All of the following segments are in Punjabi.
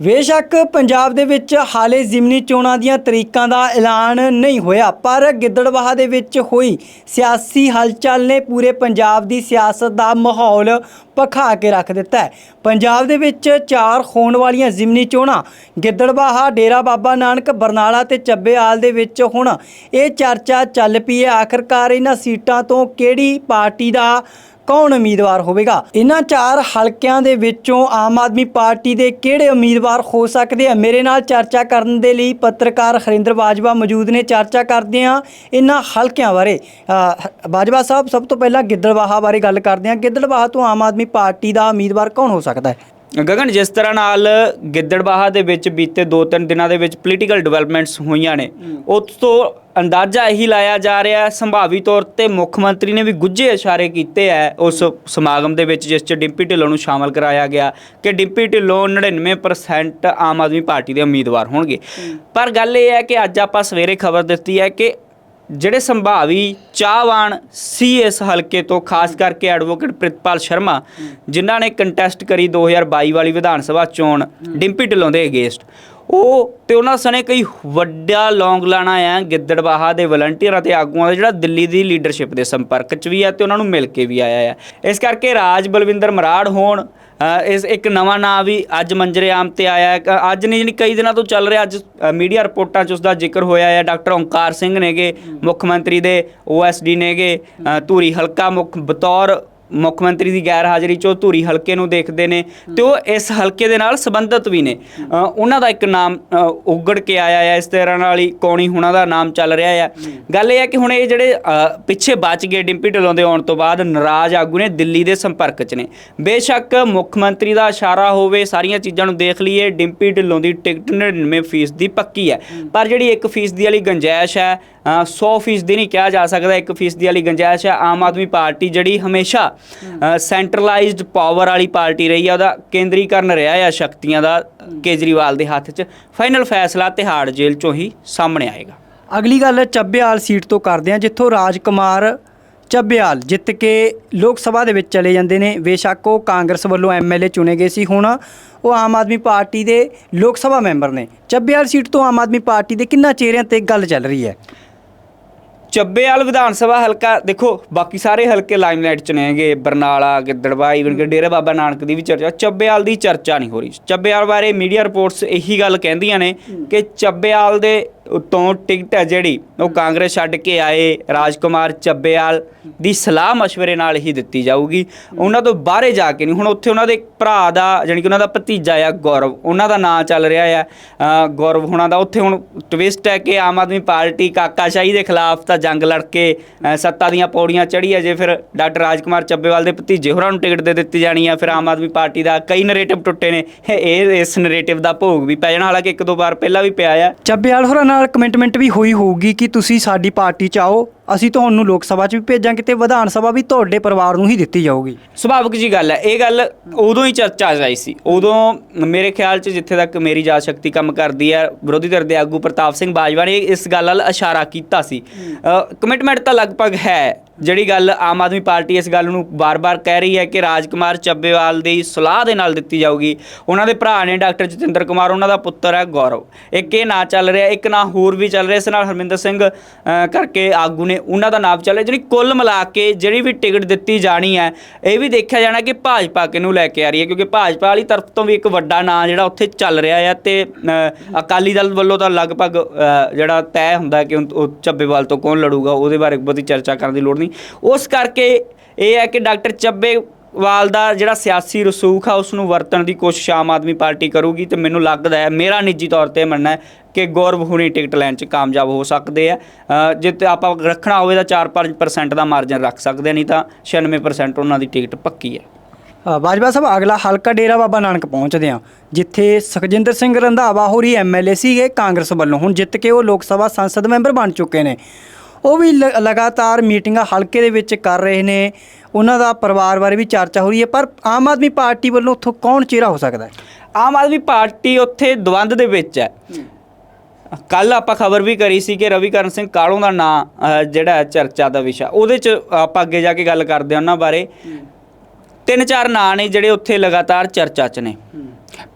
ਬੇਸ਼ੱਕ ਪੰਜਾਬ ਦੇ ਵਿੱਚ ਹਾਲੇ ਜ਼ਿਮਨੀ ਚੋਣਾਂ ਦੀਆਂ ਤਰੀਕਾਂ ਦਾ ਐਲਾਨ ਨਹੀਂ ਹੋਇਆ, ਪਰ ਗਿੱਦੜਬਾਹਾ ਦੇ ਵਿੱਚ ਹੋਈ ਸਿਆਸੀ ਹਲਚਲ ਨੇ ਪੂਰੇ ਪੰਜਾਬ ਦੀ ਸਿਆਸਤ ਦਾ ਮਾਹੌਲ ਭਖਾ ਕੇ ਰੱਖ ਦਿੱਤਾ ਹੈ। ਪੰਜਾਬ ਦੇ ਵਿੱਚ ਚਾਰ ਹੋਣ ਵਾਲੀਆਂ ਜ਼ਿਮਨੀ ਚੋਣਾਂ ਗਿੱਦੜਬਾਹਾ ਡੇਰਾ ਬਾਬਾ ਨਾਨਕ, ਬਰਨਾਲਾ ਤੇ ਚੱਬੇਆਲ ਦੇ ਵਿੱਚ ਹੁਣ ਇਹ ਚਰਚਾ ਚੱਲ ਪਈ ਹੈ। ਆਖਰਕਾਰ ਇਹਨਾਂ ਸੀਟਾਂ ਤੋਂ ਕਿਹੜੀ ਪਾਰਟੀ ਦਾ ਕੌਣ ਉਮੀਦਵਾਰ ਹੋਵੇਗਾ? ਇਹਨਾਂ ਚਾਰ ਹਲਕਿਆਂ ਦੇ ਵਿੱਚੋਂ ਆਮ ਆਦਮੀ ਪਾਰਟੀ ਦੇ ਕਿਹੜੇ ਉਮੀਦਵਾਰ ਹੋ ਸਕਦੇ ਆ? ਮੇਰੇ ਨਾਲ ਚਰਚਾ ਕਰਨ ਦੇ ਲਈ ਪੱਤਰਕਾਰ ਹਰਿੰਦਰ ਬਾਜਵਾ ਮੌਜੂਦ ਨੇ। ਚਰਚਾ ਕਰਦੇ ਆ ਇਹਨਾਂ ਹਲਕਿਆਂ ਬਾਰੇ। ਅ, ਬਾਜਵਾ ਸਾਹਿਬ ਸਭ ਤੋਂ ਪਹਿਲਾਂ ਗਿੱਦੜਬਾਹਾ ਬਾਰੇ ਗੱਲ ਕਰਦੇ ਆ ਗਿੱਦੜਬਾਹਾ ਤੋਂ ਆਮ ਆਦਮੀ ਪਾਰਟੀ ਦਾ ਉਮੀਦਵਾਰ ਕੌਣ ਹੋ ਸਕਦਾ ਹੈ? ਗਗਨ ਜਿਸ ਤਰ੍ਹਾਂ ਨਾਲ ਗਿੱਦੜਬਾਹਾ ਦੇ ਵਿੱਚ ਬੀਤੇ 2-3 ਦਿਨਾਂ ਦੇ ਵਿੱਚ ਪੋਲੀਟੀਕਲ ਡਿਵੈਲਪਮੈਂਟਸ ਹੋਈਆਂ ਨੇ ਉਸ ਤੋਂ ਅੰਦਾਜ਼ਾ ਇਹੀ ਲਾਇਆ ਜਾ ਰਿਹਾ ਹੈ ਸੰਭਾਵੀ ਤੌਰ ਤੇ ਮੁੱਖ ਮੰਤਰੀ ਨੇ ਵੀ ਗੁੱਝੇ ਇਸ਼ਾਰੇ ਕੀਤੇ ਹੈ ਉਸ ਸਮਾਗਮ ਦੇ ਵਿੱਚ ਜਿਸ 'ਚ ਡਿੰਪੀ ਢਿੱਲੋਂ ਨੂੰ ਸ਼ਾਮਲ ਕਰਾਇਆ ਗਿਆ ਕਿ ਡਿੰਪੀ ਢਿੱਲੋਂ 99% ਆਮ ਆਦਮੀ ਪਾਰਟੀ ਦੇ ਉਮੀਦਵਾਰ ਹੋਣਗੇ। ਪਰ ਗੱਲ ਇਹ ਹੈ ਕਿ ਅੱਜ ਆਪਾਂ ਸਵੇਰੇ ਖਬਰ ਦਿੱਤੀ ਹੈ ਕਿ ਜਿਹੜੇ ਸੰਭਾਵੀ ਚਾਹਵਾਨ ਸੀ ਇਸ ਹਲਕੇ ਤੋਂ ਖਾਸ ਕਰਕੇ ਐਡਵੋਕੇਟ ਪ੍ਰਿਤਪਾਲ ਸ਼ਰਮਾ ਜਿਨ੍ਹਾਂ ਨੇ ਕੰਟੈਸਟ ਕਰੀ 2022 ਵਾਲੀ ਵਿਧਾਨ ਸਭਾ ਚੋਣ ਡਿੰਪੀ ਢਿੱਲੋਂ ਦੇ ਅਗੇਂਸਟ ਉਹ ਤੇ ਉਹਨਾਂ ਸਣੇ ਕਈ ਵੱਡਾ ਲੌਂਗ ਲਾਣਾ ਆ ਗਿੱਦੜਬਾਹਾ ਦੇ ਵਲੰਟੀਅਰਾਂ ਤੇ ਆਗੂਆਂ ਦਾ, ਜਿਹੜਾ ਦਿੱਲੀ ਦੀ ਲੀਡਰਸ਼ਿਪ ਦੇ ਸੰਪਰਕ 'ਚ ਵੀ ਆ ਤੇ ਉਹਨਾਂ ਨੂੰ ਮਿਲ ਕੇ ਵੀ ਆਇਆ ਆ। ਇਸ ਕਰਕੇ ਰਾਜ ਬਲਵਿੰਦਰ ਮਰਾੜ ਹੋਣ ਇਸ ਇੱਕ ਨਵਾਂ ਨਾਂ ਵੀ ਅੱਜ ਮੰਜਰੇ ਆਮ ਤੇ ਆਇਆ ਅੱਜ ਨਹੀਂ ਜਾਣੀ ਕਈ ਦਿਨਾਂ ਤੋਂ ਚੱਲ ਰਿਹਾ, ਅੱਜ ਮੀਡੀਆ ਰਿਪੋਰਟਾਂ 'ਚ ਉਸ ਦਾ ਜ਼ਿਕਰ ਹੋਇਆ ਹੈ ਡਾਕਟਰ ਓਂਕਾਰ ਸਿੰਘ ਨੇਗੇ, ਮੁੱਖ ਮੰਤਰੀ ਦੇ ਓਐਸਡੀ ਨੇਗੇ ਧੂਰੀ ਹਲਕਾ ਮੁੱਖ, ਬਤੌਰ ਮੁੱਖ ਮੰਤਰੀ ਦੀ ਗੈਰ ਹਾਜ਼ਰੀ 'ਚ ਉਹ ਧੂਰੀ ਹਲਕੇ ਨੂੰ ਦੇਖਦੇ ਨੇ ਤੇ ਉਹ ਇਸ ਹਲਕੇ ਦੇ ਨਾਲ ਸੰਬੰਧਿਤ ਵੀ ਨੇ। ਅ, ਉਹਨਾਂ ਦਾ ਇੱਕ ਨਾਮ ਅ, ਉੱਗੜ ਕੇ ਆਇਆ ਹੈ ਇਸ ਤਰ੍ਹਾਂ ਨਾਲ ਹੀ ਕੌਣੀ ਹੁਣਾਂ ਦਾ ਨਾਮ ਚੱਲ ਰਿਹਾ ਹੈ ਗੱਲ ਇਹ ਹੈ ਕਿ ਹੁਣ ਇਹ ਜਿਹੜੇ ਅ, ਪਿੱਛੇ ਬਚ ਗਏ ਡਿੰਪੀ ਢਿੱਲੋਂ ਦੇ ਆਉਣ ਤੋਂ ਬਾਅਦ ਨਾਰਾਜ਼ ਆਗੂ ਨੇ ਦਿੱਲੀ ਦੇ ਸੰਪਰਕ 'ਚ ਨੇ। ਬੇਸ਼ੱਕ ਮੁੱਖ ਮੰਤਰੀ ਦਾ ਇਸ਼ਾਰਾ ਹੋਵੇ ਸਾਰੀਆਂ ਚੀਜ਼ਾਂ ਨੂੰ ਦੇਖ ਲਈਏ ਡਿੰਪੀ ਢਿੱਲੋਂ ਦੀ ਟਿਕਟ 99% ਦੀ ਪੱਕੀ ਹੈ ਪਰ ਜਿਹੜੀ 1% ਦੀ ਵਾਲੀ ਗੰਜਾਇਸ਼ ਹੈ ਅ, 100% ਦੀ ਨਹੀਂ ਕਿਹਾ ਜਾ ਸਕਦਾ 1% ਦੀ ਵਾਲੀ ਗੰਜਾਇਸ਼ ਹੈ ਆਮ ਆਦਮੀ ਪਾਰਟੀ ਜਿਹੜੀ ਹਮੇਸ਼ਾ ਸੈਂਟਰਲਾਈਜ਼ਡ ਪਾਵਰ ਵਾਲੀ ਪਾਰਟੀ ਰਹੀ ਆ, ਉਹਦਾ ਕੇਂਦਰੀਕਰਨ ਰਿਹਾ ਆ ਸ਼ਕਤੀਆਂ ਦਾ ਕੇਜਰੀਵਾਲ ਦੇ ਹੱਥ 'ਚ। ਫਾਈਨਲ ਫੈਸਲਾ ਤਿਹਾੜ ਜੇਲ੍ਹ 'ਚੋਂ ਹੀ ਸਾਹਮਣੇ ਆਏਗਾ। ਅਗਲੀ ਗੱਲ, ਚੱਬੇਆਲ ਸੀਟ ਤੋਂ ਕਰਦੇ ਹਾਂ, ਜਿੱਥੋਂ ਰਾਜਕੁਮਾਰ ਚੱਬੇਆਲ ਜਿੱਤ ਕੇ ਲੋਕ ਸਭਾ ਦੇ ਵਿੱਚ ਚਲੇ ਜਾਂਦੇ ਨੇ। ਬੇਸ਼ੱਕ ਉਹ ਕਾਂਗਰਸ ਵੱਲੋਂ ਐਮਐਲਏ ਚੁਣੇ ਗਏ ਸੀ। ਹੁਣ ਉਹ ਆਮ ਆਦਮੀ ਪਾਰਟੀ ਦੇ ਲੋਕ ਸਭਾ ਮੈਂਬਰ ਨੇ। ਚੱਬੇਆਲ ਸੀਟ ਤੋਂ ਆਮ ਆਦਮੀ ਪਾਰਟੀ ਦੇ ਕਿੰਨਾ ਚਿਹਰਿਆਂ ਤੇ ਗੱਲ ਚੱਲ ਰਹੀ ਹੈ? ਚੱਬੇਵਾਲ ਵਿਧਾਨ ਸਭਾ ਹਲਕਾ, ਦੇਖੋ, ਬਾਕੀ ਸਾਰੇ ਹਲਕੇ ਲਾਈਮਲਾਈਟ ਚ ਨੇਗੇ, ਬਰਨਾਲਾ ਗਿੱਦੜਵਾ ਈਵਨ ਕਿ ਡੇਰਾ ਬਾਬਾ ਨਾਨਕ ਦੀ ਵੀ ਚਰਚਾ, ਚੱਬੇਵਾਲ ਦੀ ਚਰਚਾ ਨਹੀਂ ਹੋ ਰਹੀ। ਚੱਬੇਵਾਲ ਬਾਰੇ ਮੀਡੀਆ ਰਿਪੋਰਟਸ ਇਹੀ ਗੱਲ ਕਹਿੰਦੀਆਂ ਨੇ ਕਿ ਚੱਬੇਵਾਲ ਦੇ ਤੋਂ ਟਿਕਟ ਹੈ ਜਿਹੜੀ, ਉਹ ਕਾਂਗਰਸ ਛੱਡ ਕੇ ਆਏ, ਰਾਜਕੁਮਾਰ ਚੱਬੇਵਾਲ ਦੀ ਸਲਾਹ مشਵਰੇ ਨਾਲ ਹੀ ਦਿੱਤੀ ਜਾਊਗੀ। ਉਹਨਾਂ ਤੋਂ ਬਾਹਰੇ ਜਾ ਕੇ ਨਹੀਂ, ਹੁਣ ਉੱਥੇ ਉਹਨਾਂ ਦੇ ਭਰਾ ਦਾ, ਜਾਣੀ ਕਿ ਉਹਨਾਂ ਦਾ ਭਤੀਜਾ ਆ, ਗੌਰਵ, ਉਹਨਾਂ ਦਾ ਨਾਂ ਚੱਲ ਰਿਹਾ ਆ ਗੌਰਵ ਹੋਣਾ ਦਾ, ਉੱਥੇ ਹੁਣ ਟਵਿਸਟ ਹੈ ਕਿ ਆਮ ਆਦਮੀ ਪਾਰਟੀ ਕਾਕਾਸ਼ਾਹੀ ਦੇ ਖਿਲਾਫ ਤਾਂ ਜੰਗ ਲੜ ਕੇ ਅ, ਸੱਤਾ ਦੀਆਂ ਪੌੜੀਆਂ ਚੜ੍ਹੀ ਹੈ ਜੇ ਫਿਰ ਡਾਕਟਰ ਰਾਜਕੁਮਾਰ ਚੱਬੇਵਾਲ ਦੇ ਭਤੀਜੇ ਹੋਰਾਂ ਨੂੰ ਟਿਕਟ ਦੇ ਦਿੱਤੀ ਜਾਣੀ ਆ ਫਿਰ ਆਮ ਆਦਮੀ ਪਾਰਟੀ ਦਾ ਕਈ ਨਰੇਟਿਵ ਟੁੱਟੇ ਨੇ। ਇਹ ਇਸ ਨਰੇਟਿਵ ਦਾ ਭੋਗ ਵੀ ਪੈ ਜਾਣਾ ਹਾਲਾਂਕਿ ਇੱਕ ਦੋ ਵਾਰ ਪਹਿਲਾਂ ਵੀ ਪਿਆ ਆ। ਚੱਬੇਵਾਲ ਹੋਰਾਂ ਨਾਲ ਕਮਿਟਮੈਂਟ ਵੀ ਹੋਈ ਹੋਊਗੀ ਕਿ ਤੁਸੀਂ ਸਾਡੀ ਪਾਰਟੀ ਚ ਆਓ। ਅਸੀਂ ਤੁਹਾਨੂੰ ਲੋਕ ਸਭਾ ਚ ਵੀ ਭੇਜਾਂਗੇ ਤੇ ਵਿਧਾਨ ਸਭਾ ਵੀ ਤੁਹਾਡੇ ਪਰਿਵਾਰ ਨੂੰ ਹੀ ਦਿੱਤੀ ਜਾਊਗੀ। ਸੁਭਾਵਿਕ ਜੀ ਗੱਲ ਹੈ। ਇਹ ਗੱਲ ਉਦੋਂ ਹੀ ਚਰਚਾ 'ਚ ਆਈ ਸੀ। ਉਦੋਂ ਮੇਰੇ ਖਿਆਲ 'ਚ ਜਿੱਥੇ ਤੱਕ ਮੇਰੀ ਯਾਦ ਸ਼ਕਤੀ ਕੰਮ ਕਰਦੀ ਹੈ, ਵਿਰੋਧੀ ਧਿਰ ਦੇ ਆਗੂ ਪ੍ਰਤਾਪ ਸਿੰਘ ਬਾਜਵਾ ਨੇ ਇਸ ਗੱਲ ਵੱਲ ਇਸ਼ਾਰਾ ਕੀਤਾ ਸੀ। ਕਮਿਟਮੈਂਟ ਤਾਂ ਲਗਭਗ ਹੈ। ਜਿਹੜੀ ਗੱਲ ਆਮ ਆਦਮੀ ਪਾਰਟੀ ਇਸ ਗੱਲ ਨੂੰ ਬਾਰ-ਬਾਰ ਕਹਿ ਰਹੀ ਹੈ ਕਿ ਰਾਜਕੁਮਾਰ ਚੱਬੇਵਾਲ ਦੀ ਸਲਾਹ ਦੇ ਨਾਲ ਦਿੱਤੀ ਜਾਊਗੀ। ਉਹਨਾਂ ਦੇ ਭਰਾ ਨੇ ਡਾਕਟਰ ਜਤਿੰਦਰ ਕੁਮਾਰ, ਉਹਨਾਂ ਦਾ ਪੁੱਤਰ ਹੈ ਗੌਰਵ। ਇੱਕ ਇਹ ਨਾਂ ਚੱਲ ਰਿਹਾ, ਇੱਕ ਨਾਂ ਹੋਰ ਵੀ ਚੱਲ ਰਿਹਾ। ਇਸ ਨਾਲ ਹਰਮਿੰਦਰ ਸਿੰਘ ਕਰਕੇ ਆਗੂ ਨੇ ਉਹਨਾਂ ਦਾ ਨਾਮ ਚੱਲ ਰਿਹਾ, ਜਿਹੜੀ ਕੁੱਲ ਮਿਲਾ ਕੇ ਜਿਹੜੀ ਵੀ ਟਿਕਟ ਦਿੱਤੀ ਜਾਣੀ ਹੈ, ਇਹ ਵੀ ਦੇਖਿਆ ਜਾਣਾ ਕਿ ਭਾਜਪਾ ਕਿਹਨੂੰ ਲੈ ਕੇ ਆ ਰਹੀ ਹੈ, ਕਿਉਂਕਿ ਭਾਜਪਾ ਵਾਲੀ ਤਰਫ ਤੋਂ ਵੀ ਇੱਕ ਵੱਡਾ ਨਾਂ ਜਿਹੜਾ ਉੱਥੇ ਚੱਲ ਰਿਹਾ ਹੈ ਤੇ ਅਕਾਲੀ ਦਲ ਵੱਲੋਂ ਤਾਂ ਲਗਭਗ ਜਿਹੜਾ ਤੈਅ ਹੁੰਦਾ ਕਿ ਉਹ- ਚੱਬੇਵਾਲ ਤੋਂ ਕੌਣ ਲੜੂਗਾ, ਉਹਦੇ ਬਾਰੇ ਬਹੁਤੀ ਚਰਚਾ ਕਰਨ ਦੀ ਲੋੜ ਨਹੀਂ ਉਸ ਕਰਕੇ ਇਹ ਹੈ ਕਿ ਡਾਕਟਰ ਚੱਬੇਵਾਲ ਦਾ ਜਿਹੜਾ ਸਿਆਸੀ ਰਸੂਖ ਆ ਉਸ ਨੂੰ ਵਰਤਣ ਦੀ ਕੋਸ਼ਿਸ਼ ਆਮ ਆਦਮੀ ਪਾਰਟੀ ਕਰੂਗੀ ਤੇ ਮੈਨੂੰ ਲੱਗਦਾ ਹੈ ਮੇਰਾ ਨਿੱਜੀ ਤੌਰ ਤੇ ਮੰਨਣਾ ਹੈ ਕਿ ਗੌਰਵ ਹੁਣੀ ਟਿਕਟ ਲੈਣ 'ਚ ਕਾਮਯਾਬ ਹੋ ਸਕਦੇ ਆ। ਅ, ਜੇ ਤੇ ਆਪਾਂ ਰੱਖਣਾ ਹੋਵੇ ਤਾਂ 4-5% ਦਾ ਮਾਰਜਨ ਰੱਖ ਸਕਦੇ ਨਹੀਂ ਤਾਂ 96% ਉਹਨਾਂ ਦੀ ਟਿਕਟ ਪੱਕੀ ਹੈ। ਬਾਜਵਾ ਸਾਹਿਬ ਅਗਲਾ ਹਲਕਾ ਡੇਰਾ ਬਾਬਾ ਨਾਨਕ ਪਹੁੰਚਦੇ ਹਾਂ ਜਿੱਥੇ ਸੁਖਜਿੰਦਰ ਸਿੰਘ ਰੰਧਾਵਾ ਹੋਰੀ ਐਮਐਲਏ ਸੀਗੇ ਕਾਂਗਰਸ ਵੱਲੋਂ। ਹੁਣ ਜਿੱਤ ਕੇ ਉਹ ਲੋਕ ਸਭਾ ਸੰਸਦ ਮੈਂਬਰ ਬਣ ਚੁੱਕੇ ਨੇ। ਉਹ ਵੀ ਲ- ਲਗਾਤਾਰ ਮੀਟਿੰਗਾਂ ਹਲਕੇ ਦੇ ਵਿੱਚ ਕਰ ਰਹੇ ਨੇ। ਉਹਨਾਂ ਦਾ ਪਰਿਵਾਰ ਬਾਰੇ ਵੀ ਚਰਚਾ ਹੋ ਰਹੀ ਹੈ। ਪਰ ਆਮ ਆਦਮੀ ਪਾਰਟੀ ਵੱਲੋਂ ਉੱਥੋਂ ਕੌਣ ਚਿਹਰਾ ਹੋ ਸਕਦਾ ਹੈ? ਆਮ ਆਦਮੀ ਪਾਰਟੀ ਉੱਥੇ ਦਵੰਦ ਦੇ ਵਿੱਚ ਹੈ। ਕੱਲ ਆਪਾਂ ਖਬਰ ਵੀ ਕਰੀ ਸੀ ਕਿ ਰਵੀਕਰਨ ਸਿੰਘ ਕਾਲੋਂ ਦਾ ਨਾਂ ਜਿਹੜਾ ਚਰਚਾ ਦਾ ਵਿਸ਼ਾ ਉਹਦੇ ਚ ਆਪਾਂ ਅੱਗੇ ਜਾ ਕੇ ਗੱਲ ਕਰਦੇ ਹਾਂ ਉਹਨਾਂ ਬਾਰੇ। ਤਿੰਨ ਚਾਰ ਨਾਂ ਨੇ ਜਿਹੜੇ ਉੱਥੇ ਲਗਾਤਾਰ ਚਰਚਾ 'ਚ ਨੇ।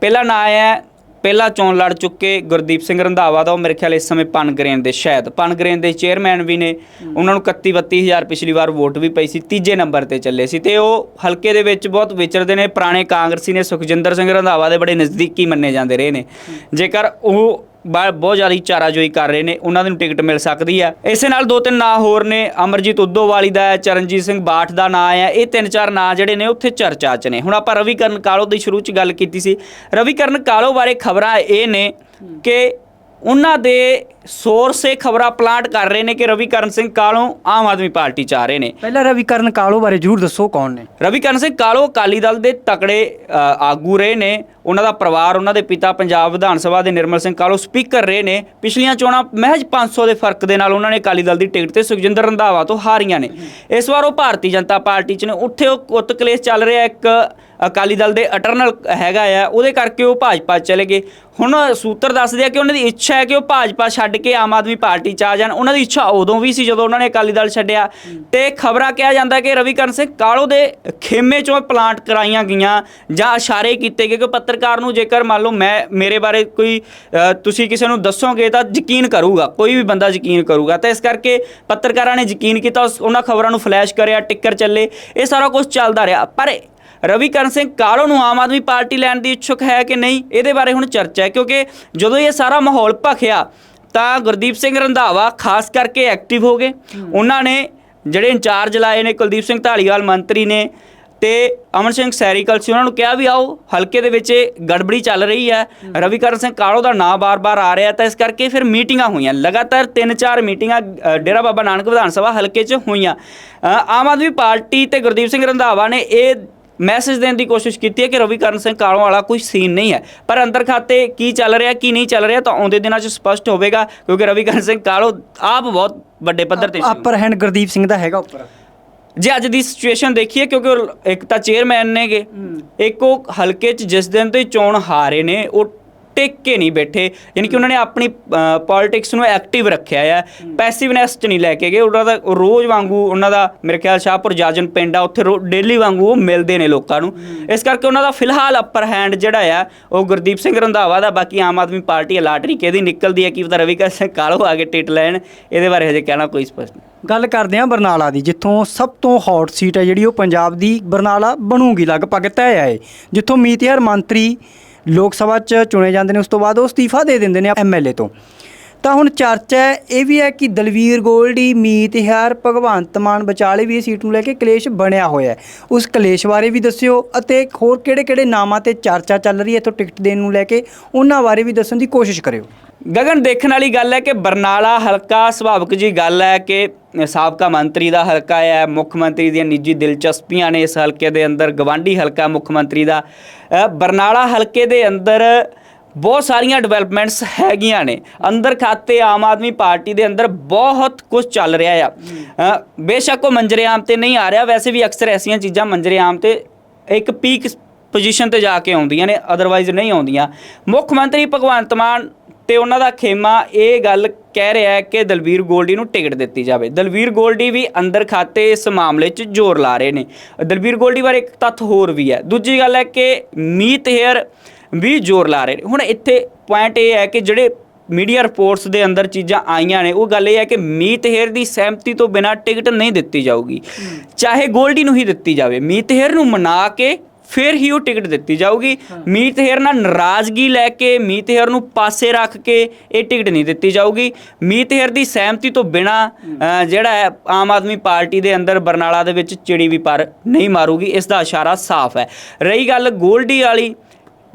ਪਹਿਲਾ ਨਾਂ ਹੈ ਪਹਿਲਾ ਚੋਣ ਲੜ ਚੁੱਕੇ ਗੁਰਦੀਪ ਸਿੰਘ ਰੰਧਾਵਾ ਦਾ, ਉਹ ਮੇਰੇ ਖਿਆਲ ਇਸ ਸਮੇਂ ਪਨਗਰੇਨ ਦੇ ਸ਼ਾਇਦ। ਪਨਗਰੇਨ ਦੇ ਚੇਅਰਮੈਨ ਵੀ ਨੇ। ਉਹਨਾਂ ਨੂੰ 31 32000 ਪਿਛਲੀ ਵਾਰ ਵੋਟ ਵੀ ਪਈ ਸੀ, ਤੀਜੇ ਨੰਬਰ ਤੇ ਚੱਲੇ ਸੀ। ਤੇ ਉਹ ਹਲਕੇ ਦੇ ਵਿੱਚ ਬਹੁਤ ਵਿਚਰਦੇ ਨੇ, ਪੁਰਾਣੇ ਕਾਂਗਰਸੀ ਨੇ ਸੁਖਜਿੰਦਰ ਸਿੰਘ ਰੰਧਾਵਾ ਦੇ ਬੜੇ ਨਜ਼ਦੀਕੀ ਮੰਨੇ ਜਾਂਦੇ ਰਹੇ ਨੇ। ਜੇਕਰ ਉਹ ਬਹੁਤ ਜ਼ਿਆਦਾ ਚਾਰਾਜੋਈ ਕਰ ਰਹੇ ਨੇ, ਉਹਨਾਂ ਨੂੰ ਟਿਕਟ ਮਿਲ ਸਕਦੀ ਆ। ਇਸੇ ਨਾਲ ਦੋ ਤਿੰਨ ਨਾਂ ਹੋਰ ਨੇ, ਅਮਰਜੀਤ ਉਦੋਵਾਲੀ ਦਾ ਹੈ, ਚਰਨਜੀਤ ਸਿੰਘ ਬਾਠ ਦਾ ਨਾਂ ਹੈ, ਇਹ ਤਿੰਨ ਚਾਰ ਨਾਂ ਜਿਹੜੇ ਨੇ ਉੱਥੇ ਚਰਚਾ 'ਚ ਨੇ। ਹੁਣ ਆਪਾਂ ਰਵੀਕਰਨ ਕਾਲੋ ਦੀ ਸ਼ੁਰੂ 'ਚ ਗੱਲ ਕੀਤੀ ਸੀ। ਰਵੀਕਰਨ ਕਾਲੋ ਬਾਰੇ ਖਬਰਾਂ ਇਹ ਨੇ ਕਿ ਉਹਨਾਂ ਦੇ ਸੋਰਸ ਇਹ ਖਬਰਾਂ ਪਲਾਂਟ ਕਰ ਰਹੇ ਨੇ ਕਿ ਰਵੀਕਰਨ ਸਿੰਘ ਕਾਲੋ ਆਮ ਆਦਮੀ ਪਾਰਟੀ ਚ ਆ ਰਹੇ ਨੇ। ਪਹਿਲਾਂ ਰਵੀਕਰਨ ਕਾਲੋ ਬਾਰੇ ਜਰੂਰ ਦੱਸੋ ਕੌਣ ਨੇ। ਰਵੀਕਰਨ ਸਿੰਘ ਕਾਲੋ ਅਕਾਲੀ ਦਲ ਦੇ ਤਕੜੇ ਆਗੂ ਰਹੇ ਨੇ। ਉਹਨਾਂ ਦਾ ਪਰਿਵਾਰ ਉਹਨਾਂ ਦੇ ਪਿਤਾ ਪੰਜਾਬ ਵਿਧਾਨ ਸਭਾ ਦੇ ਨਿਰਮਲ ਸਿੰਘ ਕਾਲੋ ਸਪੀਕਰ ਰਹੇ ਨੇ। ਪਿਛਲੀਆਂ ਚੋਣਾਂ ਮਹਿਜ 500 ਦੇ ਫ਼ਰਕ ਦੇ ਨਾਲ ਉਹਨਾਂ ਨੇ ਅਕਾਲੀ ਦਲ ਦੀ ਟਿਕਟ ਤੇ ਸੁਖਜਿੰਦਰ ਰੰਧਾਵਾ ਤੋਂ ਹਾਰੀਆਂ ਨੇ। ਇਸ ਵਾਰ ਉਹ ਭਾਰਤੀ ਜਨਤਾ ਪਾਰਟੀ ਚ ਨੇ। ਉੱਥੇ ਉਹ ਕੁੱਤ ਕਲੇਸ਼ ਚੱਲ ਰਿਹਾ। ਇੱਕ ਅਕਾਲੀ ਦਲ ਦੇ ਅਟਰਨਲ ਹੈਗਾ ਆ। ਉਹਦੇ ਕਰਕੇ ਉਹ ਭਾਜਪਾ ਚਲੇ ਗਏ। ਹੁਣ ਸੂਤਰ ਦੱਸਦੇ ਆ ਕਿ ਉਹਨਾਂ ਦੀ ਇੱਛਾ ਹੈ ਕਿ ਉਹ ਭਾਜਪਾ ਛੱਡ ਕੇ ਆਮ ਆਦਮੀ ਪਾਰਟੀ ਚ ਆ ਜਾਣ। ਉਹਨਾਂ ਦੀ ਇੱਛਾ ਉਦੋਂ ਵੀ ਸੀ ਜਦੋਂ ਉਹਨਾਂ ਨੇ ਅਕਾਲੀ ਦਲ ਛੱਡਿਆ। ਤੇ ਖਬਰਾਂ ਕਿਹਾ ਜਾਂਦਾ ਕਿ ਰਵੀਕਰਨ ਸਿੰਘ ਕਾਲੋ ਦੇ ਖੇਮੇ ਚੋਂ ਪਲਾਂਟ ਕਰਾਈਆਂ ਗਈਆਂ ਜਾਂ ਇਸ਼ਾਰੇ ਕੀਤੇ ਗਏ। ਕਿ ਪੱਤਰਕਾਰ ਨੂੰ ਜੇਕਰ ਮੰਨ ਲਓ ਮੈਂ, ਮੇਰੇ ਬਾਰੇ ਕੋਈ ਤੁਸੀਂ ਕਿਸੇ ਨੂੰ ਦੱਸੋਗੇ ਤਾਂ ਯਕੀਨ ਕਰੂਗਾ। ਕੋਈ ਵੀ ਬੰਦਾ ਯਕੀਨ ਕਰੂਗਾ। ਤਾਂ ਇਸ ਕਰਕੇ ਪੱਤਰਕਾਰਾਂ ਨੇ ਯਕੀਨ ਕੀਤਾ, ਉਸ- ਉਹਨਾਂ ਖਬਰਾਂ ਨੂੰ ਫਲੈਸ਼ ਕਰਿਆ, ਟਿੱਕਰ ਚੱਲੇ। ਇਹ ਸਾਰਾ ਕੁਝ ਚੱਲਦਾ ਰਿਹਾ। ਪਰ ਰਵੀਕਰਨ ਸਿੰਘ ਕਾਲੋ ਨੂੰ ਆਮ ਆਦਮੀ ਪਾਰਟੀ ਲੈਣ ਦੀ ਇੱਛੁਕ ਹੈ ਕਿ ਨਹੀਂ, ਇਹਦੇ ਬਾਰੇ ਹੁਣ ਚਰਚਾ ਹੈ। ਕਿਉਂਕਿ ਜਦੋਂ ਇਹ ਸਾਰਾ ਮਾਹੌਲ ਭਖਿਆ ਤਾਂ ਗੁਰਦੀਪ ਸਿੰਘ ਰੰਧਾਵਾ ਖਾਸ ਕਰਕੇ ਐਕਟਿਵ ਹੋ ਗਏ। ਉਹਨਾਂ ਨੇ ਜਿਹੜੇ ਇੰਚਾਰਜ ਲਾਏ ਨੇ ਕੁਲਦੀਪ ਸਿੰਘ ਢਾਲੀਵਾਲ ਮੰਤਰੀ ਨੇ ਤੇ ਅਮਨ ਸਿੰਘ ਸੈਰੀਕਲ ਸੀ, ਉਹਨਾਂ ਨੂੰ ਕਿਹਾ ਵੀ ਆਓ, ਹਲਕੇ ਦੇ ਵਿੱਚ ਇਹ ਗੜਬੜੀ ਚੱਲ ਰਹੀ ਹੈ। ਰਵੀਕਰਨ ਸਿੰਘ ਕਾਲੋ ਦਾ ਨਾਂ ਬਾਰ-ਬਾਰ ਆ ਰਿਹਾ ਤਾਂ ਇਸ ਕਰਕੇ ਫਿਰ ਮੀਟਿੰਗਾਂ ਹੋਈਆਂ। ਲਗਾਤਾਰ 3-4 ਮੀਟਿੰਗਾਂ ਡੇਰਾ ਬਾਬਾ ਨਾਨਕ ਵਿਧਾਨ ਸਭਾ ਹਲਕੇ 'ਚ ਹੋਈਆਂ। ਆਮ ਆਦਮੀ ਪਾਰਟੀ ਤੇ ਗੁਰਦੀਪ ਸਿੰਘ ਰੰਧਾਵਾ ਨੇ ਇਹ ਮੈਸੇਜ ਦੇਣ ਦੀ ਕੋਸ਼ਿਸ਼ ਕੀਤੀ ਹੈ ਕਿ ਰਵੀਕਰਨ ਸਿੰਘ ਕਾਲੋਂ ਵਾਲਾ ਕੋਈ ਸੀਨ ਨਹੀਂ ਹੈ। ਪਰ ਅੰਦਰ ਖਾਤੇ ਕੀ ਚੱਲ ਰਿਹਾ ਕੀ ਨਹੀਂ ਚੱਲ ਰਿਹਾ ਤਾਂ ਆਉਂਦੇ ਦਿਨਾਂ 'ਚ ਸਪਸ਼ਟ ਹੋਵੇਗਾ ਕਿਉਂਕਿ ਰਵੀਕਰਨ ਸਿੰਘ ਕਾਲੋਂ ਆਪ ਬਹੁਤ ਵੱਡੇ ਪੱਧਰ ਤੇ ਅਪਰ ਹੈਂਡ ਗੁਰਦੀਪ ਸਿੰਘ ਦਾ ਹੈਗਾ ਉੱਪਰ। ਜੇ ਅੱਜ ਦੀ ਸਿਚੁਏਸ਼ਨ ਦੇਖੀਏ ਕਿਉਂਕਿ ਇੱਕ ਤਾਂ ਚੇਅਰਮੈਨ ਨੇਗੇ ਇੱਕ ਉਹ ਹਲਕੇ 'ਚ ਜਿਸ ਦਿਨ ਤੋਂ ਚੋਣ ਹਾਰੇ ਨੇ ਉਹ ਟਿਕ ਕੇ ਨਹੀਂ ਬੈਠੇ। ਯਾਨੀ ਕਿ ਉਹਨਾਂ ਨੇ ਆਪਣੀ ਪੋਲਿਟਿਕਸ ਨੂੰ ਐਕਟਿਵ ਰੱਖਿਆ ਹੈ ਪੈਸਿਵਨੈਸ 'ਚ ਨਹੀਂ ਲੈ ਕੇ ਗਏ। ਉਹਨਾਂ ਦਾ ਰੋਜ਼ ਵਾਂਗੂ ਉਹਨਾਂ ਦਾ, ਮੇਰੇ ਖਿਆਲ ਸ਼ਾਹਪੁਰ ਜਾਜਨ ਪਿੰਡ ਆ, ਉੱਥੇ ਡੇਲੀ ਵਾਂਗੂ ਉਹ ਮਿਲਦੇ ਨੇ ਲੋਕਾਂ ਨੂੰ। ਇਸ ਕਰਕੇ ਉਹਨਾਂ ਦਾ ਫਿਲਹਾਲ ਅਪਰ ਹੈਂਡ ਜਿਹੜਾ ਆ, ਉਹ ਗੁਰਦੀਪ ਸਿੰਘ ਰੰਧਾਵਾ ਦਾ। ਬਾਕੀ ਆਮ ਆਦਮੀ ਪਾਰਟੀ ਲਾਟਰੀ ਕਿਹਦੀ ਨਿਕਲਦੀ ਹੈ ਕੀ ਪਤਾ ਰਵੀਕਰ ਸਿੰਘ ਕਾਲੋ ਆ ਕੇ ਟਿਟ ਲੈਣ। ਇਹਦੇ ਬਾਰੇ ਹਜੇ ਕਹਿਣਾ ਕੋਈ ਸਪਸ਼ਟ ਨਹੀਂ। ਗੱਲ ਕਰਦੇ ਹਾਂ ਬਰਨਾਲਾ ਦੀ, ਜਿੱਥੋਂ ਸਭ ਤੋਂ ਹੌਟ ਸੀਟ ਹੈ ਜਿਹੜੀ ਉਹ ਪੰਜਾਬ ਦੀ ਬਰਨਾਲਾ ਬਣੂਗੀ, ਲਗਭਗ ਤੈਅ ਹੈ ਇਹ। ਜਿੱਥੋਂ ਮੀਤਿਆਰ ਮੰਤਰੀ ਲੋਕ ਸਭਾ 'ਚ ਚੁਣੇ ਜਾਂਦੇ ਨੇ, ਉਸ ਤੋਂ ਬਾਅਦ ਉਹ ਅਸਤੀਫਾ ਦੇ ਦਿੰਦੇ ਨੇ ਐਮਐਲਏ ਤੋਂ। ਤਾਂ ਹੁਣ ਚਰਚਾ ਇਹ ਵੀ ਹੈ ਕਿ ਦਲਵੀਰ ਗੋਲਡੀ, ਮੀਤ ਮੀਤਿਆਰ ਭਗਵੰਤ ਮਾਨ, ਵਿਚਾਲੇ ਵੀ ਇਹ ਸੀਟ ਨੂੰ ਲੈ ਕੇ ਕਲੇਸ਼ ਬਣਿਆ ਹੋਇਆ ਹੈ। ਉਸ ਕਲੇਸ਼ ਬਾਰੇ ਵੀ ਦੱਸਿਓ ਅਤੇ ਹੋਰ ਕਿਹੜੇ-ਕਿਹੜੇ ਨਾਮਾਂ ਤੇ ਚਰਚਾ ਚੱਲ ਰਹੀ ਹੈ ਇੱਥੋਂ ਟਿਕਟ ਦੇਣ ਨੂੰ ਲੈ ਕੇ, ਉਹਨਾਂ ਬਾਰੇ ਵੀ ਦੱਸਣ ਦੀ ਕੋਸ਼ਿਸ਼ ਕਰਿਓ। ਗਗਨ, ਦੇਖਣ ਵਾਲੀ ਗੱਲ ਹੈ ਕਿ ਬਰਨਾਲਾ ਹਲਕਾ ਸੁਭਾਵਿਕ ਜੀ ਗੱਲ ਹੈ ਕਿ ਸਾਬਕਾ ਮੰਤਰੀ ਦਾ ਹਲਕਾ ਹੈ, ਮੁੱਖ ਮੰਤਰੀ ਦੀਆਂ ਨਿੱਜੀ ਦਿਲਚਸਪੀਆਂ ਨੇ ਇਸ ਹਲਕੇ ਦੇ ਅੰਦਰ, ਗਵਾਂਢੀ ਹਲਕਾ ਮੁੱਖ ਮੰਤਰੀ ਦਾ। ਬਰਨਾਲਾ ਹਲਕੇ ਦੇ ਅੰਦਰ ਬਹੁਤ ਸਾਰੀਆਂ ਡਿਵੈਲਪਮੈਂਟਸ ਹੈਗੀਆਂ ਨੇ। ਅੰਦਰ ਖਾਤੇ ਆਮ ਆਦਮੀ ਪਾਰਟੀ ਦੇ ਅੰਦਰ ਬਹੁਤ ਕੁਝ ਚੱਲ ਰਿਹਾ ਆ। ਬੇਸ਼ੱਕ ਉਹ ਮੰਜਰੇਆਮ ਤੇ ਨਹੀਂ ਆ ਰਿਹਾ। ਵੈਸੇ ਵੀ ਅਕਸਰ ਐਸੀਆਂ ਚੀਜ਼ਾਂ ਮੰਜਰੇਆਮ ਤੇ ਇੱਕ ਪੀਕ ਪੋਜੀਸ਼ਨ ਤੇ ਜਾ ਕੇ ਆਉਂਦੀਆਂ ਨੇ ਅਦਰਵਾਈਜ਼ ਨਹੀਂ ਆਉਂਦੀਆਂ। ਮੁੱਖ ਮੰਤਰੀ ਭਗਵੰਤ ਮਾਨ ਤੇ ਉਹਨਾਂ ਦਾ ਖੇਮਾ ਇਹ ਗੱਲ ਕਹਿ ਰਿਹਾ ਹੈ ਕਿ ਦਲਵੀਰ ਗੋਲਡੀ ਨੂੰ ਟਿਕਟ ਦਿੱਤੀ ਜਾਵੇ। ਦਲਵੀਰ ਗੋਲਡੀ ਵੀ ਅੰਦਰ ਖਾਤੇ ਇਸ ਮਾਮਲੇ 'ਚ ਜ਼ੋਰ ਲਾ ਰਹੇ ਨੇ। ਦਲਵੀਰ ਗੋਲਡੀ ਬਾਰੇ ਇੱਕ ਤੱਥ ਹੋਰ ਵੀ ਹੈ। ਦੂਜੀ ਗੱਲ ਹੈ ਕਿ ਮੀਤ ਹੇਅਰ ਵੀ ਜ਼ੋਰ ਲਾ ਰਹੇ ਨੇ। ਹੁਣ ਇੱਥੇ ਪੁਆਇੰਟ ਇਹ ਹੈ ਕਿ ਜਿਹੜੇ ਮੀਡੀਆ ਰਿਪੋਰਟਸ ਦੇ ਅੰਦਰ ਚੀਜ਼ਾਂ ਆਈਆਂ ਨੇ ਉਹ ਗੱਲ ਇਹ ਹੈ ਕਿ ਮੀਤ ਹੇਅਰ ਦੀ ਸਹਿਮਤੀ ਤੋਂ ਬਿਨਾਂ ਟਿਕਟ ਨਹੀਂ ਦਿੱਤੀ ਜਾਊਗੀ। ਚਾਹੇ ਗੋਲਡੀ ਨੂੰ ਹੀ ਦਿੱਤੀ ਜਾਵੇ ਮੀਤ ਹੇਅਰ ਨੂੰ ਮਨਾ ਕੇ ਫਿਰ ਹੀ ਉਹ ਟਿਕਟ ਦਿੱਤੀ ਜਾਊਗੀ। ਮੀਤ ਹੇਅਰ ਨਾਲ ਨਾਰਾਜ਼ਗੀ ਲੈ ਕੇ ਮੀਤ ਹੇਅਰ ਨੂੰ ਪਾਸੇ ਰੱਖ ਕੇ ਇਹ ਟਿਕਟ ਨਹੀਂ ਦਿੱਤੀ ਜਾਊਗੀ। ਮੀਤ ਹੇਅਰ ਦੀ ਸਹਿਮਤੀ ਤੋਂ ਬਿਨਾ ਜਿਹੜਾ ਹੈ ਆਮ ਆਦਮੀ ਪਾਰਟੀ ਦੇ ਅੰਦਰ ਬਰਨਾਲਾ ਦੇ ਵਿੱਚ ਚਿੜੀ ਵੀ ਪਰ ਨਹੀਂ ਮਾਰੂਗੀ। ਇਸ ਦਾ ਇਸ਼ਾਰਾ ਸਾਫ਼ ਹੈ। ਰਹੀ ਗੱਲ ਗੋਲਡੀ ਵਾਲੀ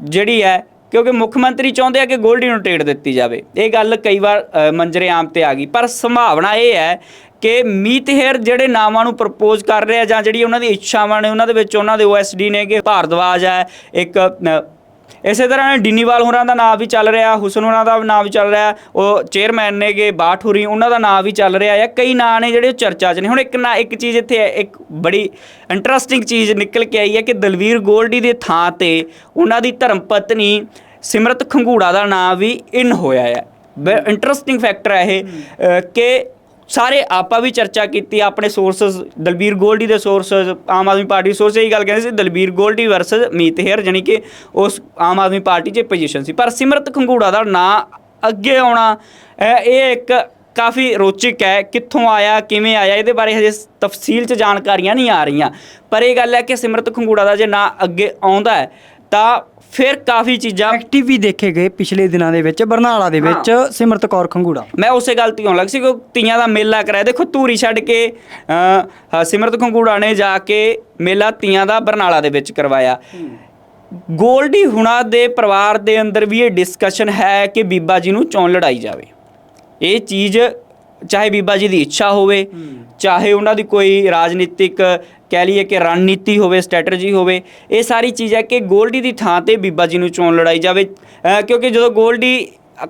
ਜਿਹੜੀ ਹੈ ਕਿਉਂਕਿ ਮੁੱਖ ਮੰਤਰੀ ਚਾਹੁੰਦੇ ਆ ਕਿ ਗੋਲਡੀ ਨੂੰ ਟਿਕਟ ਦਿੱਤੀ ਜਾਵੇ। ਇਹ ਗੱਲ ਕਈ ਵਾਰ ਅ, ਮੰਜਰੇ ਆਮ ਤੇ ਆ ਗਈ। ਪਰ ਸੰਭਾਵਨਾ ਇਹ ਹੈ ਕਿ ਮੀਤ ਹੇਰ ਜਿਹੜੇ ਨਾਵਾਂ ਨੂੰ ਪ੍ਰਪੋਜ਼ ਕਰ ਰਿਹਾ ਜਾਂ ਜਿਹੜੀ ਉਹਨਾਂ ਦੀ ਇੱਛਾਵਾਂ ਨੇ ਉਹਨਾਂ ਦੇ ਵਿੱਚ ਉਹਨਾਂ ਦੇ ਓਐਸਡੀ ਨੇ ਕਿ ਭਾਰਦਵਾਜ ਹੈ ਇੱਕ ਇਸੇ ਤਰ੍ਹਾਂ ਡਿਨੀਵਾਲ ਹੋਰਾਂ ਦਾ ਨਾਮ ਵੀ ਚੱਲ ਰਿਹਾ, ਹੁਸਨ ਹੋਰਾਂ ਦਾ ਨਾਮ ਵੀ ਚੱਲ ਰਿਹਾ, ਉਹ ਚੇਅਰਮੈਨ ਨੇਗੇ ਬਾਠੂਰੀ, ਉਹਨਾਂ ਦਾ ਨਾਮ ਵੀ ਚੱਲ ਰਿਹਾ ਹੈ ਕਈ ਨਾਂ ਨੇ ਜਿਹੜੇ ਚਰਚਾ 'ਚ ਨੇ। ਹੁਣ ਇੱਕ ਨਾ ਇੱਕ ਚੀਜ਼ ਇੱਥੇ ਇੱਕ ਬੜੀ ਇੰਟਰਸਟਿੰਗ ਚੀਜ਼ ਨਿਕਲ ਕੇ ਆਈ ਹੈ ਕਿ ਦਲਵੀਰ ਗੋਲਡੀ ਦੇ ਥਾਂ ਤੇ ਉਹਨਾਂ ਦੀ ਧਰਮ ਪਤਨੀ ਸਿਮਰਤ ਖੰਗੂੜਾ ਦਾ ਨਾਮ ਵੀ ਇਨ ਹੋਇਆ ਹੈ ਇੰਟਰਸਟਿੰਗ ਫੈਕਟਰ ਹੈ ਇਹ ਕਿ ਸਾਰੇ ਆਪਾਂ ਵੀ ਚਰਚਾ ਕੀਤੀ, ਆਪਣੇ ਸੋਰਸਸ ਦਲਬੀਰ ਗੋਲਡੀ ਦੇ sources Aam Aadmi party source ਇਹ ਗੱਲ ਕਹਿੰਦੇ ਸੀ, ਦਲਬੀਰ ਗੋਲਡੀ ਵਰਸਸ ਮੀਤ ਹੇਰ ਜਾਣੀ ਕਿ ਉਸ ਆਮ ਆਦਮੀ ਪਾਰਟੀ 'ਚ ਪੋਜੀਸ਼ਨ ਸੀ। ਪਰ ਸਿਮਰਤ ਖੰਗੂੜਾ ਦਾ ਨਾਂ ਅੱਗੇ ਆਉਣਾ, ਇਹ ਇਹ ਇੱਕ ਕਾਫੀ ਰੋਚਕ ਹੈ, ਕਿੱਥੋਂ ਆਇਆ, ਕਿਵੇਂ ਆਇਆ, ਇਹਦੇ ਬਾਰੇ ਹਜੇ ਤਫਸੀਲ 'ਚ ਜਾਣਕਾਰੀਆਂ ਨਹੀਂ ਆ ਰਹੀਆਂ। ਪਰ ਇਹ ਗੱਲ ਹੈ ਕਿ ਸਿਮਰਤ ਖੰਗੂੜਾ ਦਾ ਜੇ ਨਾਂ ਅੱਗੇ ਆਉਂਦਾ ਹੈ ਤਾਂ ਫਿਰ ਕਾਫੀ ਚੀਜ਼ਾਂ ਐਕਟਿਵ ਵੀ ਦੇਖੇ ਗਏ ਪਿਛਲੇ ਦਿਨਾਂ ਦੇ ਵਿੱਚ ਬਰਨਾਲਾ ਦੇ ਵਿੱਚ ਸਿਮਰਤ ਕੌਰ ਖੰਗੂੜਾ। ਮੈਂ ਉਸੇ ਗੱਲ ਤੇ ਆਉਣ ਲੱਗ ਸੀ ਕਿ ਤੀਆਂ ਦਾ ਮੇਲਾ ਕਰਾਇਆ। ਦੇਖੋ ਧੂਰੀ ਛੱਡ ਕੇ ਸਿਮਰਤ ਖੰਗੂੜਾ ਨੇ ਜਾ ਕੇ ਮੇਲਾ ਤੀਆਂ ਦਾ ਬਰਨਾਲਾ ਦੇ ਵਿੱਚ ਕਰਵਾਇਆ। ਗੋਲਡੀ ਹੁਣਾ ਦੇ ਪਰਿਵਾਰ ਦੇ ਅੰਦਰ ਵੀ ਇਹ ਡਿਸਕਸ਼ਨ ਹੈ ਕਿ ਬੀਬਾ ਜੀ ਨੂੰ ਚੋਣ ਲੜਾਈ ਜਾਵੇ। ਇਹ ਚੀਜ਼ ਚਾਹੇ ਬੀਬਾ ਜੀ ਦੀ ਇੱਛਾ ਹੋਵੇ ਚਾਹੇ ਉਹਨਾਂ ਦੀ ਕੋਈ ਰਾਜਨੀਤਿਕ ਕਹਿ ਲਈਏ ਕਿ ਰਣਨੀਤੀ ਹੋਵੇ ਸਟ੍ਰੈਟਜੀ ਹੋਵੇ ਇਹ ਸਾਰੀ ਚੀਜ਼ ਹੈ ਕਿ ਗੋਲਡੀ ਦੀ ਥਾਂ ਤੇ ਬੀਬਾ ਜੀ ਨੂੰ ਚੋਣ ਲੜਾਈ ਜਾਵੇ। ਕਿਉਂਕਿ ਜਦੋਂ ਗੋਲਡੀ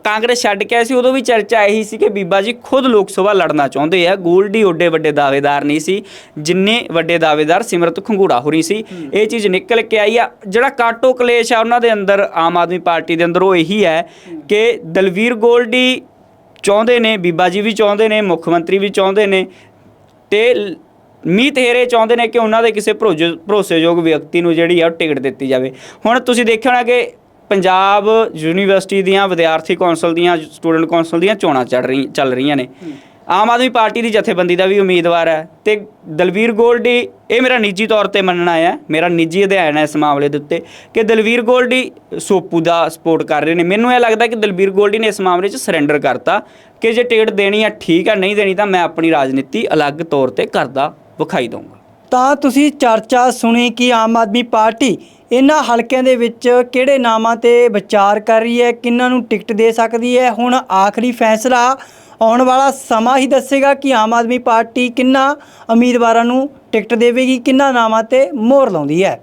ਕਾਂਗਰਸ ਛੱਡ ਕੇ ਆਏ ਸੀ ਉਦੋਂ ਵੀ ਚਰਚਾ ਇਹੀ ਸੀ ਕਿ ਬੀਬਾ ਜੀ ਖੁਦ ਲੋਕ ਸਭਾ ਲੜਨਾ ਚਾਹੁੰਦੇ ਆ। ਗੋਲਡੀ ਓਡੇ ਵੱਡੇ ਦਾਅਵੇਦਾਰ ਨਹੀਂ ਸੀ ਜਿੰਨੇ ਵੱਡੇ ਦਾਅਵੇਦਾਰ ਸਿਮਰਤ ਖੰਗੂੜਾ ਹੋਰੀ ਸੀ। ਇਹ ਚੀਜ਼ ਨਿਕਲ ਕੇ ਆਈ ਆ। ਜਿਹੜਾ ਕਾਟੋ ਕਲੇਸ਼ ਆ ਉਹਨਾਂ ਦੇ ਅੰਦਰ ਆਮ ਆਦਮੀ ਪਾਰਟੀ ਦੇ ਅੰਦਰ ਉਹ ਇਹੀ ਹੈ। ਕਿ ਦਲਵੀਰ ਗੋਲਡੀ ਚਾਹੁੰਦੇ ਨੇ ਬੀਬਾ ਜੀ ਵੀ ਚਾਹੁੰਦੇ ਨੇ ਮੁੱਖ ਮੰਤਰੀ ਵੀ ਚਾਹੁੰਦੇ ਨੇ ਤੇ ਮੀਤ ਹੇਰੇ ਚਾਹੁੰਦੇ ਨੇ ਕਿ ਉਹਨਾਂ ਦੇ ਕਿਸੇ ਭਰੋਸੇਯੋਗ ਵਿਅਕਤੀ ਨੂੰ ਜਿਹੜੀ ਆ ਟਿਕਟ ਦਿੱਤੀ ਜਾਵੇ। ਹੁਣ ਤੁਸੀਂ ਦੇਖਿਆ ਹੋਣਾ ਕਿ ਪੰਜਾਬ ਯੂਨੀਵਰਸਿਟੀ ਦੀਆਂ ਵਿਦਿਆਰਥੀ ਕੌਂਸਲ ਦੀਆਂ ਸਟੂਡੈਂਟ ਕੌਂਸਲ ਦੀਆਂ ਚੋਣਾਂ ਚੱਲ ਰਹੀ ਚੱਲ ਰਹੀਆਂ ਨੇ। ਆਮ ਆਦਮੀ ਪਾਰਟੀ ਦੀ ਜਥੇਬੰਦੀ ਦਾ ਵੀ ਉਮੀਦਵਾਰ ਹੈ ਤੇ ਦਲਵੀਰ ਗੋਲਡੀ ਇਹ ਮੇਰਾ ਨਿੱਜੀ ਤੌਰ ਤੇ ਮੰਨਣਾ ਹੈ ਮੇਰਾ ਨਿੱਜੀ ਅਧਿਐਨ ਹੈ ਇਸ ਮਾਮਲੇ ਦੇ ਉੱਤੇ ਕਿ ਦਲਵੀਰ ਗੋਲਡੀ ਸੋਪੂ ਦਾ ਸਪੋਰਟ ਕਰ ਰਹੇ ਨੇ। ਮੈਨੂੰ ਇਹ ਲੱਗਦਾ ਕਿ ਦਲਵੀਰ ਗੋਲਡੀ ਨੇ ਇਸ ਮਾਮਲੇ 'ਚ ਸਰੈਂਡਰ ਕਰਤਾ ਕਿ ਜੇ ਟਿਕਟ ਦੇਣੀ ਹੈ ਠੀਕ ਹੈ ਨਹੀਂ ਦੇਣੀ ਤਾਂ ਮੈਂ ਆਪਣੀ ਰਾਜਨੀਤੀ ਅਲੱਗ ਤੌਰ ਤੇ ਕਰਦਾ ਵਿਖਾਈ ਦਊਂਗਾ। ਤਾਂ ਤੁਸੀਂ ਚਰਚਾ ਸੁਣੀ ਕਿ ਆਮ ਆਦਮੀ ਪਾਰਟੀ ਇਹਨਾਂ ਹਲਕਿਆਂ ਦੇ ਵਿੱਚ ਕਿਹੜੇ ਨਾਮਾਂ ਤੇ ਵਿਚਾਰ ਕਰ ਰਹੀ ਹੈ, ਕਿਹਨਾਂ ਨੂੰ ਟਿਕਟ ਦੇ ਸਕਦੀ ਹੈ? ਹੁਣ ਆਖਰੀ ਫੈਸਲਾ ਆਉਣ ਵਾਲਾ ਸਮਾਂ ਹੀ ਦੱਸੇਗਾ ਕਿ ਆਮ ਆਦਮੀ ਪਾਰਟੀ ਕਿੰਨਾ ਉਮੀਦਵਾਰਾਂ ਨੂੰ ਟਿਕਟ ਦੇਵੇਗੀ, ਕਿੰਨਾ ਨਾਮਾਂ ਤੇ ਮੋਹਰ ਲਾਉਂਦੀ ਹੈ।